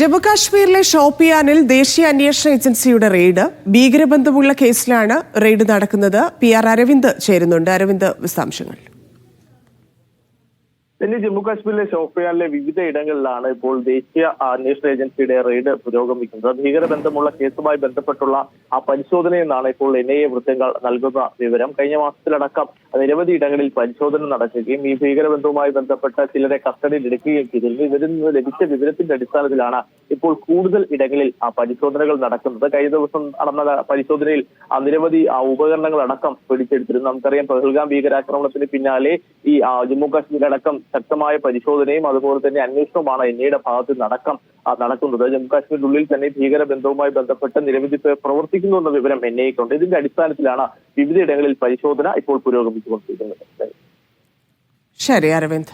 ജമ്മുകാശ്മീരിലെ ഷോപ്പിയാനിൽ ദേശീയ അന്വേഷണ ഏജൻസിയുടെ റെയ്ഡ്. ഭീകരബന്ധമുള്ള കേസിലാണ് റെയ്ഡ് നടക്കുന്നത്. പി ആർ അരവിന്ദ് ചേരുന്നുണ്ട്. അരവിന്ദ് വിശദാംശങ്ങൾ. ഇനി ജമ്മുകാശ്മീരിലെ ഷോപ്പിയാനിലെ വിവിധ ഇടങ്ങളിലാണ് ഇപ്പോൾ ദേശീയ അന്വേഷണ ഏജൻസിയുടെ റെയ്ഡ് പുരോഗമിക്കുന്നത്. ഭീകരബന്ധമുള്ള കേസുമായി ബന്ധപ്പെട്ടുള്ള ആ പരിശോധനയെന്നാണ് ഇപ്പോൾ എൻ ഐ എ വൃത്തങ്ങൾ നൽകുന്ന വിവരം കഴിഞ്ഞ മാസത്തിലടക്കം നിരവധി ഇടങ്ങളിൽ പരിശോധന നടക്കുകയും ഈ ഭീകരബന്ധവുമായി ബന്ധപ്പെട്ട ചിലരെ കസ്റ്റഡിയിൽ എടുക്കുകയും ചെയ്തിരുന്നു. ഇവരിൽ നിന്ന് ലഭിച്ച വിവരത്തിന്റെ അടിസ്ഥാനത്തിലാണ് ഇപ്പോൾ കൂടുതൽ ഇടങ്ങളിൽ ആ പരിശോധനകൾ നടക്കുന്നത്. കഴിഞ്ഞ ദിവസം നടന്ന പരിശോധനയിൽ ആ നിരവധി ഉപകരണങ്ങൾ അടക്കം പിടിച്ചെടുത്തിരുന്നു. നമുക്കറിയാം പഹൽഗാം ഭീകരാക്രമണത്തിന് പിന്നാലെ ഈ ജമ്മു കാശ്മീരടക്കം ശക്തമായ പരിശോധനയും അതുപോലെ തന്നെ അന്വേഷണവുമാണ് എൻ ഐയുടെ ഭാഗത്ത് നടക്കം നടക്കുന്നത്. ജമ്മു കാശ്മീരിനുള്ളിൽ തന്നെ ഭീകരബന്ധവുമായി ബന്ധപ്പെട്ട് നിരവധി പേർ പ്രവർത്തിക്കുന്നു എന്ന വിവരം എൻ ഐക്കുണ്ട് ഇതിന്റെ അടിസ്ഥാനത്തിലാണ് വിവിധയിടങ്ങളിൽ പരിശോധന ഇപ്പോൾ പുരോഗമിച്ചുകൊണ്ടിരിക്കുന്നത്. ശരി അരവിന്ദ്.